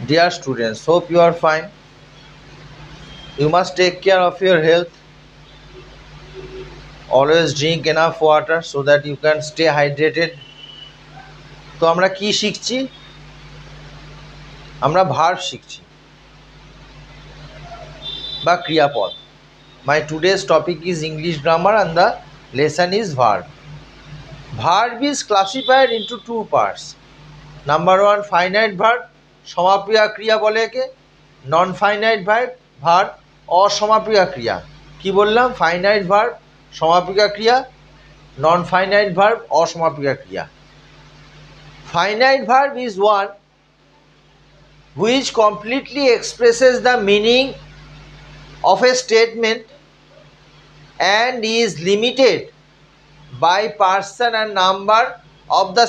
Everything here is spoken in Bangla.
Dear students, hope you are fine. You must take care of your health. Always drink enough water so that you can stay hydrated. তো আমরা কি শিখছি আমরা ভার্ব শিখছি বা ক্রিয়াপদ my today's topic is English grammar and the lesson is verb verb is classified into two parts number one finite verb সমাপিয়া ক্রিয়া বলে একে? নন ফাইনাইট ভার্ব ভার্ব অসমাপিকা ক্রিয়া। কি বললাম? ফাইনাইট ভার্ব সমাপিকা ক্রিয়া। নন ফাইনাইট ভার্ব অসমাপিকা ক্রিয়া। Finite verb is one which completely expresses the meaning of a statement and is limited by person and number of the